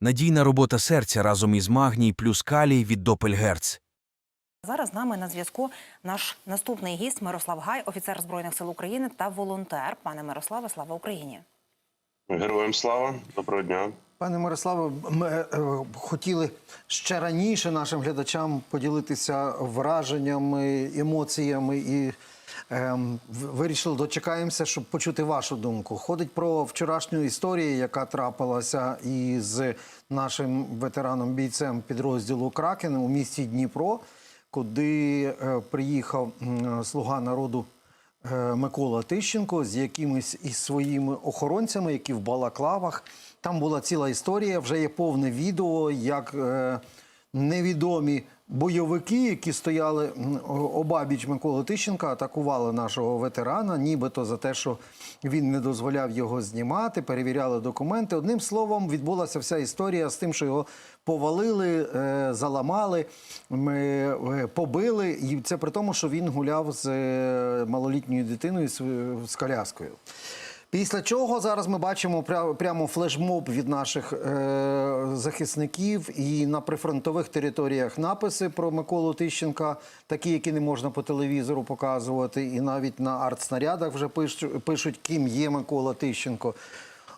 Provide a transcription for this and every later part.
Надійна робота серця разом із магній плюс калій від Допельгерц. Зараз з нами на зв'язку наш наступний гість Мирослав Гай, офіцер збройних сил України та волонтер. Пане Мирославе, слава Україні! Героям слава, доброго дня. Пане Мирославе, ми е, хотіли ще раніше нашим глядачам поділитися враженнями, емоціями і вирішили дочекаємося, щоб почути вашу думку. Ходить про вчорашню історію, яка трапилася із нашим ветераном бійцем підрозділу Кракен у місті Дніпро, куди е, приїхав слуга народу. Е, Микола Тищенко з якимись із своїми охоронцями, які в балаклавах. Там була ціла історія. Вже є повне відео, як е, невідомі бойовики, які стояли обабіч Миколи Тищенка, атакували нашого ветерана, нібито за те, що він не дозволяв його знімати, перевіряли документи. Одним словом, відбулася вся історія з тим, що його повалили, е, заламали, е, побили. І це при тому, що він гуляв з е, малолітньою дитиною з коляскою. Після чого зараз ми бачимо пря- прямо флешмоб від наших е, захисників і на прифронтових територіях написи про Миколу Тищенка, такі, які не можна по телевізору показувати, і навіть на артснарядах вже пишуть, пишуть ким є Микола Тищенко.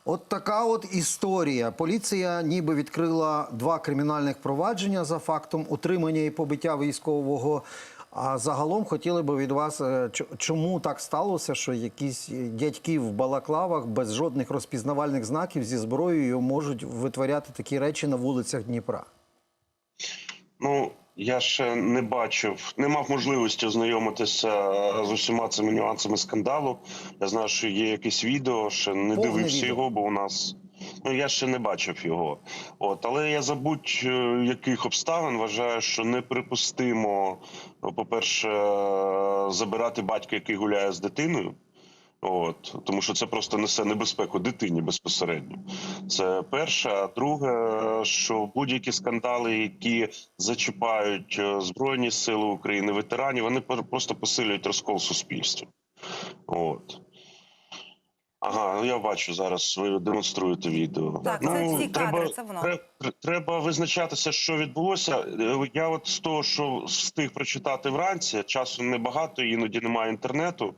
От така от історія. Поліція ніби відкрила два кримінальних провадження за фактом утримання і побиття військового. А загалом хотіли би від вас, е, чому так сталося, що якісь е, дядьки в балаклавах без жодних розпізнавальних знаків зі зброєю можуть витворяти такі речі на вулицях Дніпра? Ну я ще не бачив, не мав можливості ознайомитися е, з усіма цими нюансами скандалу. Я знаю, що є якесь відео, ще не Повне дивився відео. його, бо у нас. Ну, я ще не бачив його. От, але я за будь-яких обставин вважаю, що неприпустимо, ну, по-перше, е, забирати батька, який гуляє з дитиною. От тому, що це просто несе небезпеку дитині безпосередньо. Це перше. А друге, що будь-які скандали, які зачіпають е, збройні сили України, ветеранів, вони просто посилюють розкол суспільства. От. Ага, ну я бачу зараз. Ви демонструєте відео. Так, це ці кадри, це воно. тре- тре- Треба визначатися, що відбулося. Е, Я от з того, що встиг прочитати вранці, часу небагато, іноді немає інтернету.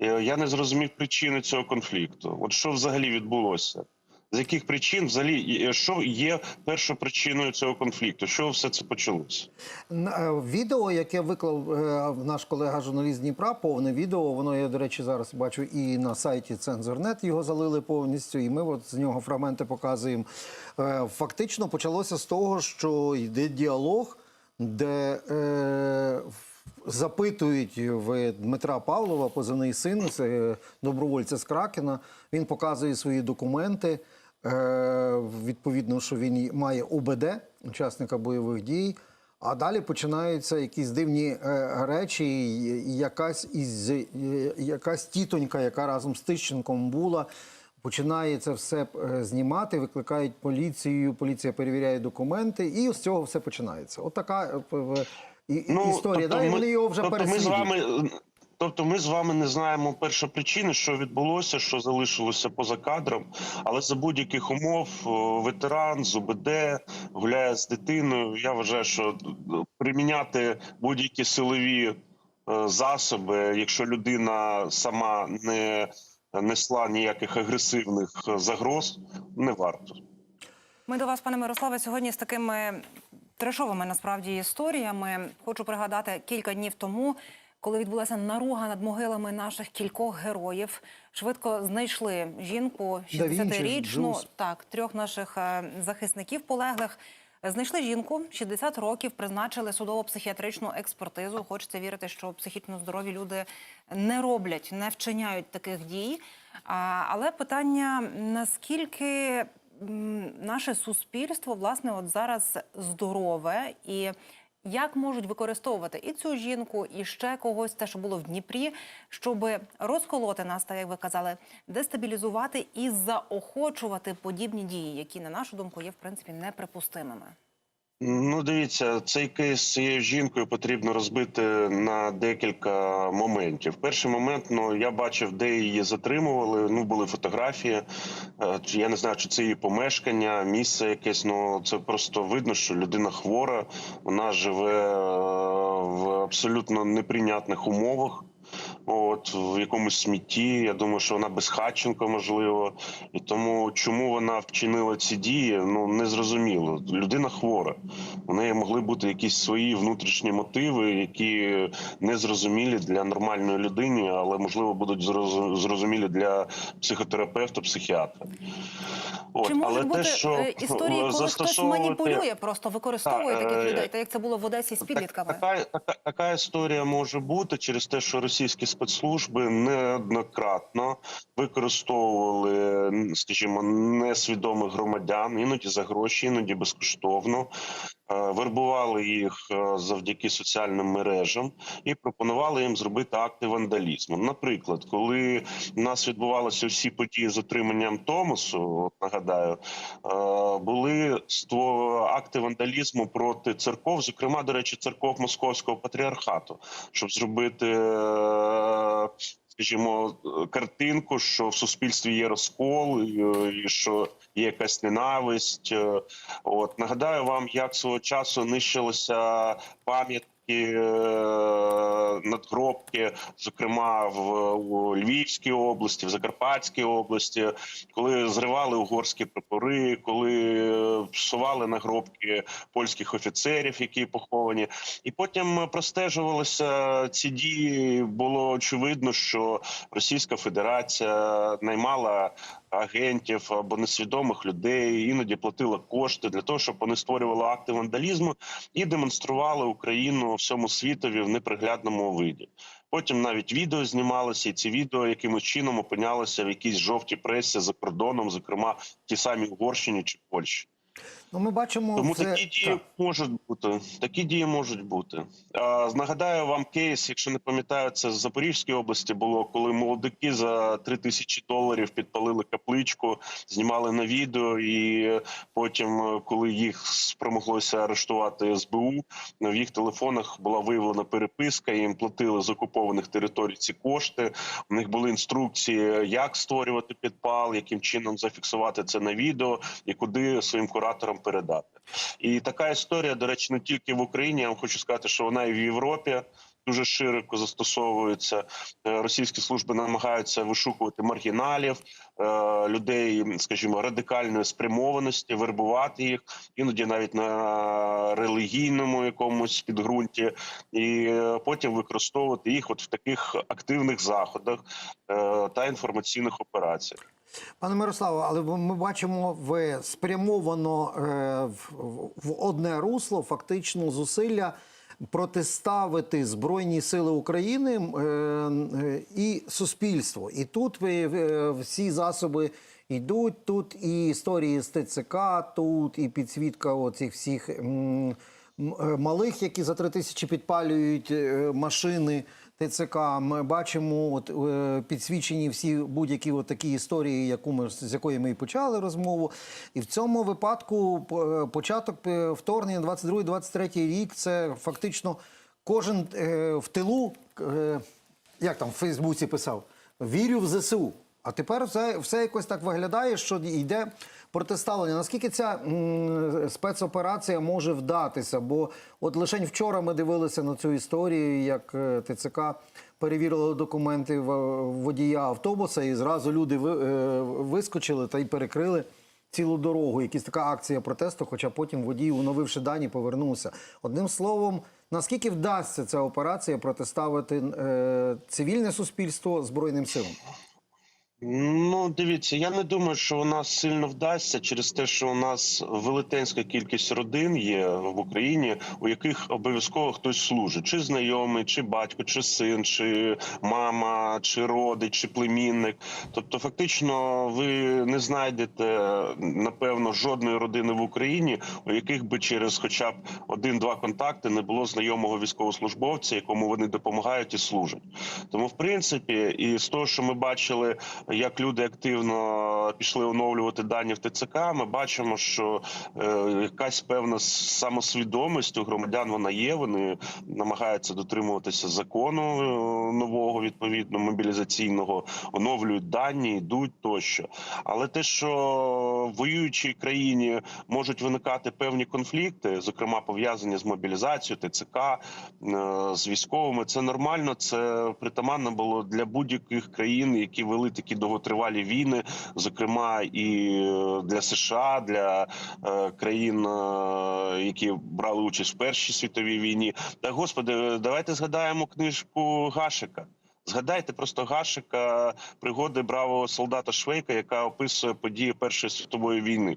Е, Я не зрозумів причини цього конфлікту. От що взагалі відбулося? З яких причин взагалі е, що є першопричиною цього конфлікту? Що все це почалося? Е, Відео, яке виклав е, наш колега журналіст Дніпра, повне відео. Воно я, до речі, зараз бачу і на сайті Цензорнет його залили повністю. І ми от з нього фрагменти показуємо. Фактично почалося з того, що йде діалог, де е, запитують в Дмитра Павлова, позивний син, це добровольця з Кракена. Він показує свої документи. Е, Відповідно, що він має ОБД, учасника бойових дій. А далі починаються якісь дивні е, речі. Якась із е, якась тітонька, яка разом з Тищенком була, починає це все знімати, викликають поліцію. Поліція перевіряє документи, і з цього все починається. От така і- і- історія. да, і вони його вже тобто ми з вами. Тобто ми з вами не знаємо першопричини, що відбулося, що залишилося поза кадром, але за будь-яких умов ветеран з УБД гуляє з дитиною. Я вважаю, що приміняти будь-які силові е, засоби, якщо людина сама не несла ніяких агресивних е, загроз, не варто. Ми до вас, пане Мирославе, сьогодні з такими трешовими насправді історіями. Хочу пригадати кілька днів тому, коли відбулася наруга над могилами наших кількох героїв. Швидко знайшли жінку 60-річну, так, трьох наших е, захисників полеглих. Знайшли жінку 60 років, призначили судово-психіатричну експертизу. Хочеться вірити, що психічно здорові люди не роблять, не вчиняють таких дій. Але питання наскільки наше суспільство власне от зараз здорове і як можуть використовувати і цю жінку, і ще когось, те, що було в Дніпрі, щоб розколоти нас, так як ви казали, дестабілізувати і заохочувати подібні дії, які, на нашу думку, є в принципі неприпустимими. Ну, дивіться, цей кейс з цією жінкою потрібно розбити на декілька моментів. Перший момент, ну я бачив, де її затримували. Ну були фотографії. Е, Я не знаю, чи це її помешкання, місце якесь. Ну це просто видно, що людина хвора. Вона живе е, в абсолютно неприйнятних умовах. От в якомусь смітті. Я думаю, що вона безхатченко, можливо, і тому чому вона вчинила ці дії, ну не зрозуміло. Людина хвора. У неї могли бути якісь свої внутрішні мотиви, які не зрозумілі для нормальної людини, але можливо будуть зрозумілі для психотерапевта, психіатра. От, Чи можуть бути те, що е, історії, коли хтось маніпулює, просто використовує Так, таких е, людей, та як це було в Одесі з Так- підлітками? Така, така, така історія може бути через те, що російські спецслужби неоднократно використовували, скажімо, несвідомих громадян, іноді за гроші, іноді безкоштовно. Е, Вербували їх е, завдяки соціальним мережам і пропонували їм зробити акти вандалізму. Наприклад, коли у нас відбувалися всі події з отриманням Томосу, от нагадаю, е, були акти вандалізму проти церков, зокрема, до речі, церков Московського патріархату, щоб зробити. Скажімо, картинку, що в суспільстві є розкол, і, е, що є якась ненависть. Е, От нагадаю вам, як свого часу нищилася пам'ятки е, надгробки, зокрема в у Львівській області, в Закарпатській області, коли зривали угорські прапори, коли е, псували нагробки польських офіцерів, які поховані, і потім простежувалися ці дії. Було очевидно, що Російська Федерація наймала агентів або несвідомих людей, іноді платила кошти для того, щоб вони створювали акти вандалізму і демонстрували Україну всьому світові в неприглядному виді. Потім навіть відео знімалося, і ці відео якимось чином опинялися в якійсь жовтій пресі за кордоном, зокрема в тій самій Угорщині чи Польщі. Ну, ми бачимо, Тому це... такі дії так. можуть бути. Такі дії можуть бути. А, нагадаю вам кейс, якщо не пам'ятаю, це з Запорізької області було, коли молодики за 3 тисячі доларів підпалили капличку, знімали на відео, і потім, е, коли їх спромоглося арештувати СБУ, в їх телефонах була виявлена переписка. Їм платили з окупованих територій ці кошти. У них були інструкції, як створювати підпал, яким чином зафіксувати це на відео і куди своїм кураторам передати. І така історія, до речі, не тільки в Україні. Я вам хочу сказати, що вона і в Європі. Дуже широко застосовується. Е, Російські служби намагаються вишукувати маргіналів, е, людей, скажімо, радикальної спрямованості, вербувати їх, іноді навіть на релігійному якомусь підґрунті, і е, потім використовувати їх от в таких активних заходах та інформаційних операціях. Пане Мирославе, але ми бачимо в спрямовано е, в, одне русло фактично зусилля протиставити Збройні Сили України е, е, і суспільство. І тут всі засоби йдуть. Тут і історії з ТЦК, тут і підсвітка оцих всіх малих, які за три тисячі підпалюють е, машини. ТЦК ми бачимо от, е, підсвічені всі будь-які от такі історії, яку ми з якої ми і почали розмову. І в цьому випадку по- початок е, вторгнення 22-23 рік це фактично кожен е, в тилу, е, як там в Фейсбуці писав, вірю в ЗСУ. А тепер все, все якось так виглядає, що йде протиставлення. Наскільки ця м, спецоперація може вдатися? Бо от лише вчора ми дивилися на цю історію, як е, ТЦК перевірило документи водія автобуса, і зразу люди е, вискочили та й перекрили цілу дорогу. Якась така акція протесту, хоча потім водій, оновивши дані, повернувся. Одним словом, наскільки вдасться ця операція протиставити е, цивільне суспільство збройним силам? Ну, дивіться, я не думаю, що у нас сильно вдасться через те, що у нас велетенська кількість родин є в Україні, у яких обов'язково хтось служить, чи знайомий, чи батько, чи син, чи мама, чи родич, чи племінник. Тобто, фактично, ви не знайдете напевно жодної родини в Україні, у яких би через хоча б один-два контакти не було знайомого військовослужбовця, якому вони допомагають і служать. Тому, в принципі, і з того, що ми бачили як люди активно пішли оновлювати дані в ТЦК, ми бачимо, що е, якась певна самосвідомість у громадян вона є. Вони намагаються дотримуватися закону е, нового відповідно мобілізаційного, оновлюють дані, йдуть тощо. Але те, що воюючій країні можуть виникати певні конфлікти, зокрема пов'язані з мобілізацією, ТЦК е, з військовими, це нормально. Це притаманно було для будь-яких країн, які вели такі довготривалі війни, зокрема і е, для США, для е, країн, які брали участь в першій світовій війні. Та господи, давайте згадаємо книжку Гашика. Згадайте просто Гашика пригоди бравого солдата Швейка, яка описує події Першої світової війни.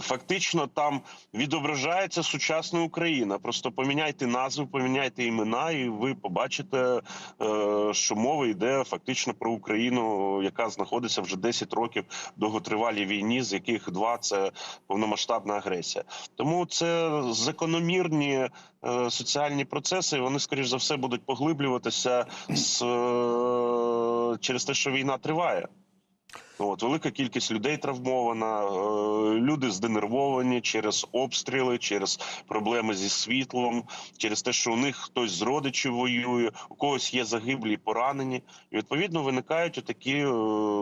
Фактично там відображається сучасна Україна. Просто поміняйте назву, поміняйте імена, і ви побачите, е, що мова йде фактично про Україну, яка знаходиться вже 10 років довготривалій війні, з яких два це повномасштабна агресія. Тому це закономірні е, соціальні процеси. Вони скоріш за все будуть поглиблюватися з, е, через те, що війна триває. От велика кількість людей травмована, е, люди зденервовані через обстріли, через проблеми зі світлом, через те, що у них хтось з родичів воює, у когось є загиблі поранені. І відповідно виникають такі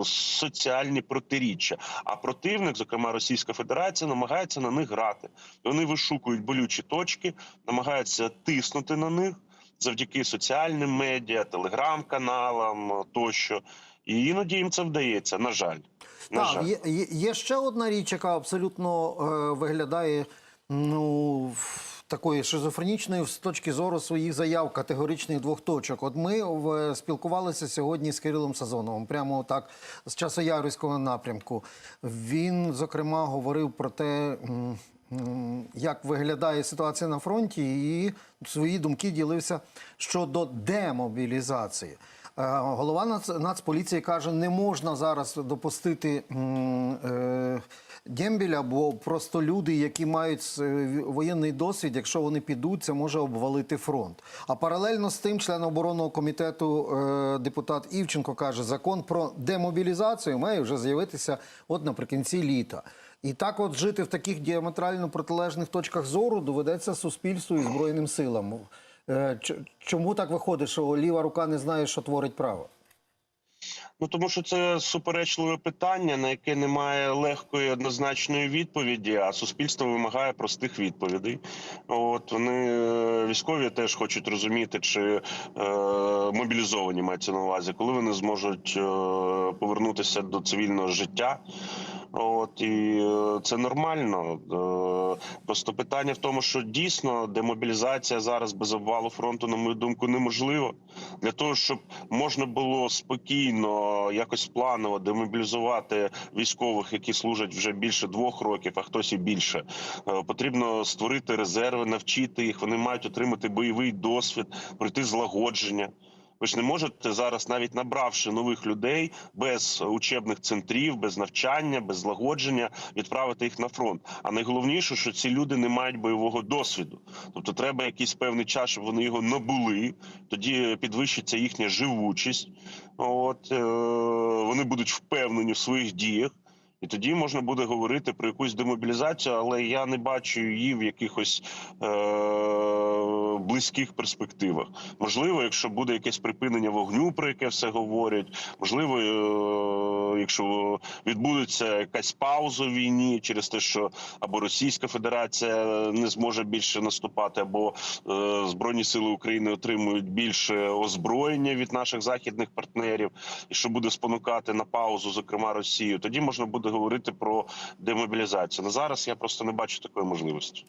соціальні протиріччя. А противник, зокрема Російська Федерація, намагається на них грати. Вони вишукують болючі точки, намагаються тиснути на них завдяки соціальним медіа, телеграм-каналам е, тощо. І іноді їм це вдається, на жаль. На. Так, є, є, є ще одна річ, яка абсолютно е, виглядає ну, такою шизофренічною з точки зору своїх заяв категоричних двох точок. От ми в, спілкувалися сьогодні з Кирилом Сазоновим, прямо так з часоярівського напрямку. Він, зокрема, говорив про те. Як виглядає ситуація на фронті, і свої думки ділився щодо демобілізації. Е, Голова Нац- Нацполіції каже, не можна зараз допустити е, дембіля, бо просто люди, які мають е, воєнний досвід, якщо вони підуть, це може обвалити фронт. А паралельно з тим, член оборонного комітету депутат Івченко каже, закон про демобілізацію має вже з'явитися от наприкінці літа. І так, от жити в таких діаметрально протилежних точках зору доведеться суспільству і збройним силам. Е, Чому так виходить, що ліва рука не знає, що творить право? Ну тому що це суперечливе питання, на яке немає легкої однозначної відповіді, а суспільство вимагає простих відповідей. От вони е, військові теж хочуть розуміти, чи е, мобілізовані мається на увазі, коли вони зможуть е, повернутися до цивільного життя. От і е, це нормально. Е, Просто питання в тому, що дійсно демобілізація зараз без обвалу фронту, на мою думку, неможлива. Для того, щоб можна було спокійно, якось планово демобілізувати військових, які служать вже більше двох років, а хтось і більше. е, Потрібно створити резерви, навчити їх. Вони мають отримати бойовий досвід, пройти злагодження. Ви ж не можете зараз, навіть набравши нових людей без учебних центрів, без навчання, без злагодження, відправити їх на фронт. А найголовніше, що ці люди не мають бойового досвіду. Тобто, треба якийсь певний час, щоб вони його набули. Тоді підвищиться їхня живучість. От е- вони будуть впевнені в своїх діях. І тоді можна буде говорити про якусь демобілізацію, але я не бачу її в якихось е- близьких перспективах. Можливо, якщо буде якесь припинення вогню, про яке все говорять, можливо, е- якщо відбудеться якась пауза в війні через те, що або Російська Федерація не зможе більше наступати, або е- Збройні Сили України отримують більше озброєння від наших західних партнерів, і що буде спонукати на паузу, зокрема Росію, тоді можна буде говорити про демобілізацію. На зараз я просто не бачу такої можливості.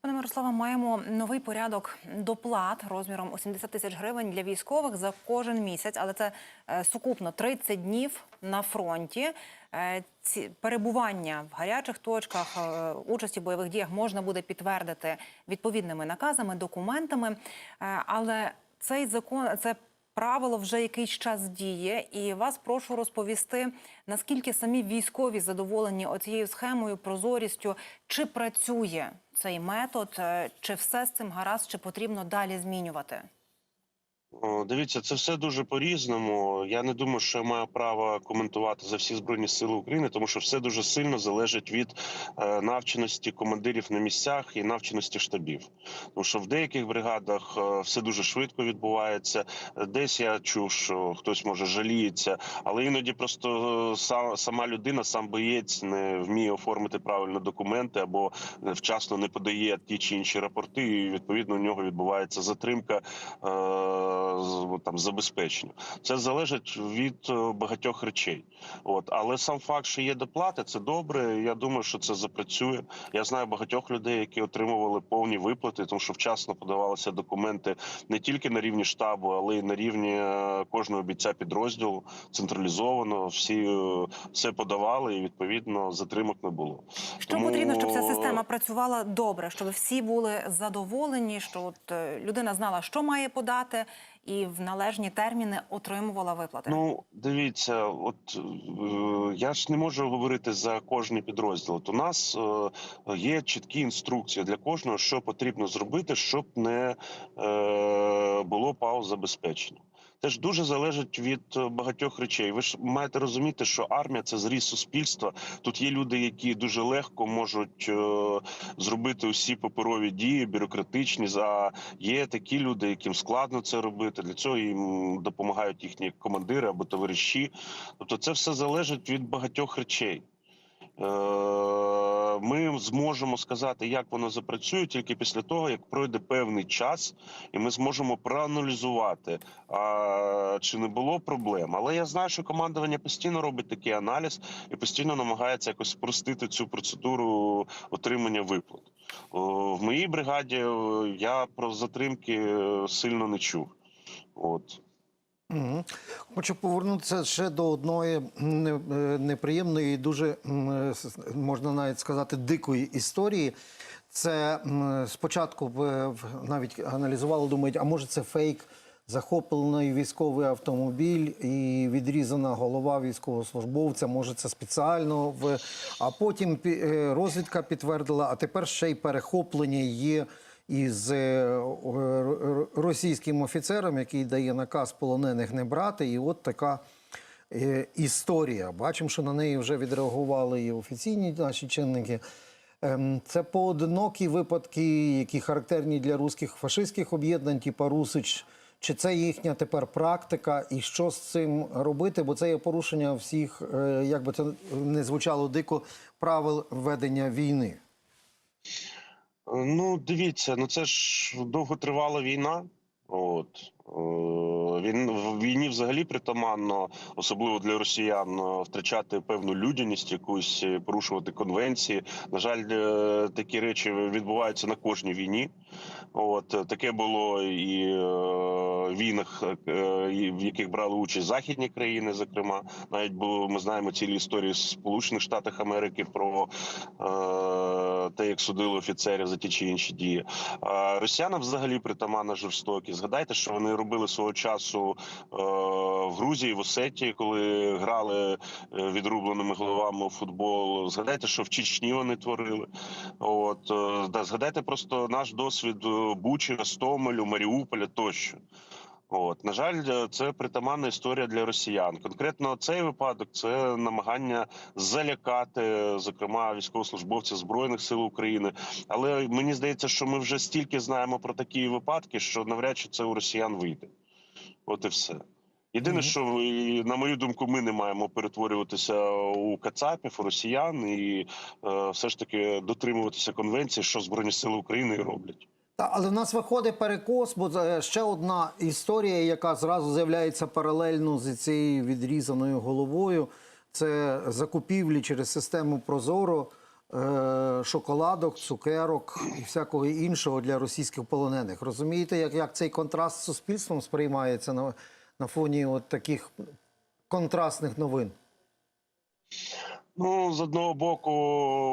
Пане Мирославе, маємо новий порядок доплат розміром у 70 тисяч гривень для військових за кожен місяць, але це е, сукупно 30 днів на фронті. Е, ці перебування в гарячих точках, е, участі в бойових діях можна буде підтвердити відповідними наказами, документами. Але цей закон це правило вже якийсь час діє, і вас прошу розповісти, наскільки самі військові задоволені оцією схемою, прозорістю, чи працює цей метод, е, чи все з цим гаразд, чи потрібно далі змінювати? Дивіться, це все дуже по-різному. Я не думаю, що я маю право коментувати за всі збройні сили України, тому що все дуже сильно залежить від е, навченості командирів на місцях і навченості штабів. Тому що в деяких бригадах е, все дуже швидко відбувається. Десь я чув, що хтось може жаліється, але іноді просто е, сама людина, сам боєць не вміє оформити правильно документи або вчасно не подає ті чи інші рапорти. І відповідно у нього відбувається затримка там забезпечення. Це залежить від е, багатьох речей. От але сам факт, що є доплати, це добре. Я думаю, що це запрацює. Я знаю багатьох людей, які отримували повні виплати, тому що вчасно подавалися документи не тільки на рівні штабу, але й на рівні е, кожного бійця підрозділу централізовано. Всі е, все подавали, і відповідно затримок не було. Що Тому- потрібно, щоб ця система працювала добре, щоб всі були задоволені, що от людина знала, що має подати, і в належні терміни отримувала виплати? Ну, дивіться, от е, я ж не можу говорити за кожний підрозділ. От у нас е, є чіткі інструкції для кожного, що потрібно зробити, щоб не е, було пауз забезпечення. Це ж дуже залежить від е, багатьох речей. Ви ж маєте розуміти, що армія це зріз суспільства. Тут є люди, які дуже легко можуть е, зробити усі паперові дії, бюрократичні. А є такі люди, яким складно це робити. Для цього їм допомагають їхні командири або товариші. Тобто, це все залежить від багатьох речей. Е, Ми зможемо сказати, як воно запрацює тільки після того, як пройде певний час, і ми зможемо проаналізувати, а, чи не було проблем. Але я знаю, що командування постійно робить такий аналіз і постійно намагається якось спростити цю процедуру отримання виплат. В моїй бригаді е, я про затримки е, сильно не чув. От. Хочу повернутися ще до одної е, неприємної, і дуже е, можна навіть сказати, дикої історії. Це спочатку навіть аналізували, думають, а може це фейк, захоплений військовий автомобіль і відрізана голова військовослужбовця. Може, це спеціально в а потім е, розвідка підтвердила, а тепер ще й перехоплення є із е, російським офіцером, який дає наказ полонених не брати. І от така е, історія. Бачимо, що на неї вже відреагували і офіційні наші чинники. Ем, Це поодинокі випадки, які характерні для русських фашистських об'єднань, типу Русич. Чи це їхня тепер практика, і що з цим робити? Бо це є порушення всіх, е, як би це не звучало дико, правил ведення війни. Ну, дивіться, ну це ж довготривала війна. От Е, він в війні взагалі притаманно, особливо для росіян, е, втрачати певну людяність, якусь е, порушувати конвенції. На жаль, такі речі відбуваються на кожній війні. От е, таке було і е, в війнах, е, в яких брали участь західні країни. Зокрема, навіть було ми знаємо цілі історії з Сполучених Штатів Америки про те, як судили офіцерів за ті чи інші дії. Росіянам взагалі притаманна жорстокість. Згадайте, що вони робили свого часу в Грузії, в Осетії, коли грали відрубленими головами у футбол. Згадайте, що в Чечні вони творили. От да, згадайте просто наш досвід Бучі, Гостомелю, Маріуполя тощо. От на жаль, це притаманна історія для росіян. Конкретно цей випадок це намагання залякати, зокрема військовослужбовців збройних сил України. Але мені здається, що ми вже стільки знаємо про такі випадки, що навряд чи це у росіян вийде. От і все. Єдине, що на мою думку, ми не маємо перетворюватися у кацапів, у росіян, і е, все ж таки дотримуватися конвенції, що збройні сили України і роблять. Але в нас виходить перекос, бо ще одна історія, яка зразу з'являється паралельно з цією відрізаною головою. Це закупівлі через систему Прозоро е, шоколадок, цукерок і всякого іншого для російських полонених. Розумієте, як, як цей контраст з суспільством сприймається на, на фоні от таких контрастних новин? Ну, з одного боку,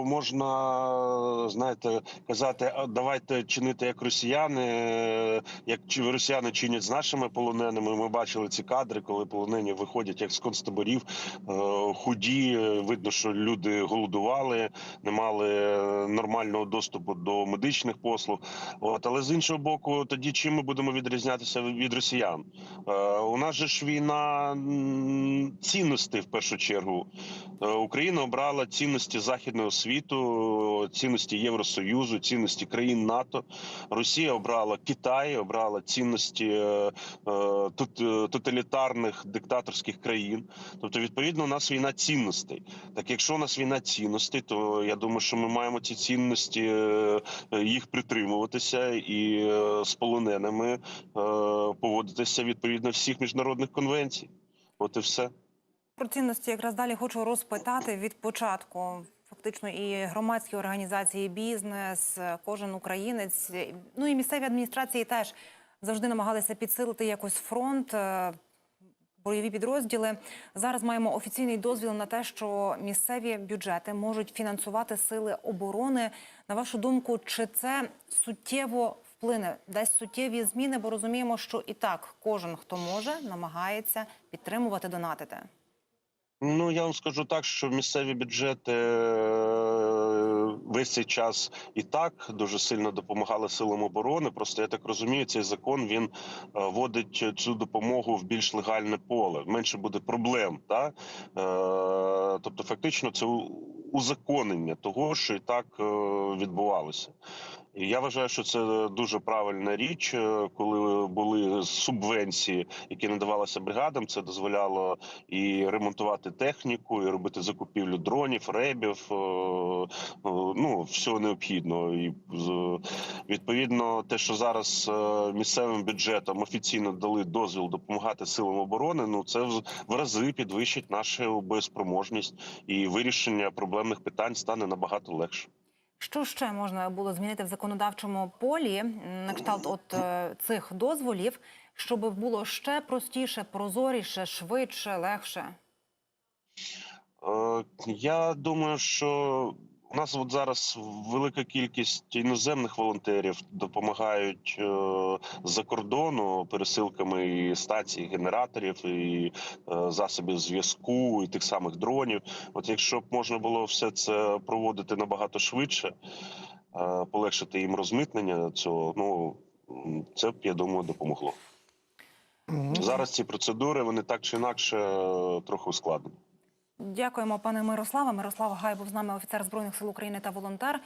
можна знаєте казати, давайте чинити як росіяни, е, як чи росіяни чинять з нашими полоненими. Ми бачили ці кадри, коли полонені виходять як з концтаборів, е, худі. Видно, що люди голодували, не мали е, нормального доступу до медичних послуг. От, але з іншого боку, тоді чим ми будемо відрізнятися від росіян? Е, У нас же ж війна м, цінностей в першу чергу. Е, Україна обрала цінності західного світу, цінності Євросоюзу, цінності країн НАТО. Росія обрала Китай, обрала цінності е, е, е, тоталітарних диктаторських країн. Тобто, відповідно, у нас війна цінностей. Так, якщо у нас війна цінностей, то я думаю, що ми маємо ці цінності їх притримуватися і з полоненими поводитися відповідно всіх міжнародних конвенцій. От і все. Про цінності якраз далі хочу розпитати від початку. Фактично, і громадські організації, і бізнес, кожен українець, ну і місцеві адміністрації теж завжди намагалися підсилити якось фронт. е, Бойові підрозділи зараз маємо офіційний дозвіл на те, що місцеві бюджети можуть фінансувати сили оборони. На вашу думку, чи це суттєво вплине, дасть суттєві зміни? Бо розуміємо, що і так кожен, хто може, намагається підтримувати, донатити. Ну я вам скажу так, що місцеві бюджети е, весь цей час і так дуже сильно допомагали силам оборони. Просто я так розумію, цей закон він е, вводить цю допомогу в більш легальне поле. Менше буде проблем. Та? Е, тобто, фактично, це узаконення того, що і так відбувалося. Я вважаю, що це дуже правильна річ, е, коли були субвенції, які надавалися бригадам. Це дозволяло і ремонтувати техніку, і робити закупівлю дронів, ребів, е, е, ну всього необхідного. І відповідно, те, що зараз місцевим бюджетом офіційно дали дозвіл допомагати силам оборони. Ну це в рази підвищить нашу боєспроможність і вирішення проблемних питань стане набагато легше. Що ще можна було змінити в законодавчому полі на кшталт от е, цих дозволів, щоб було ще простіше, прозоріше, швидше, легше? Е, Я думаю, що у нас от зараз велика кількість іноземних волонтерів допомагають е, з-за кордону пересилками і стацій, генераторів, і е, засобів зв'язку, і тих самих дронів. От якщо б можна було все це проводити набагато швидше, е, полегшити їм розмитнення цього, ну це б я думаю допомогло. Зараз ці процедури вони так чи інакше трохи ускладнені. Дякуємо, пане Мирославе. Мирослав Гай був з нами офіцер збройних сил України та волонтер.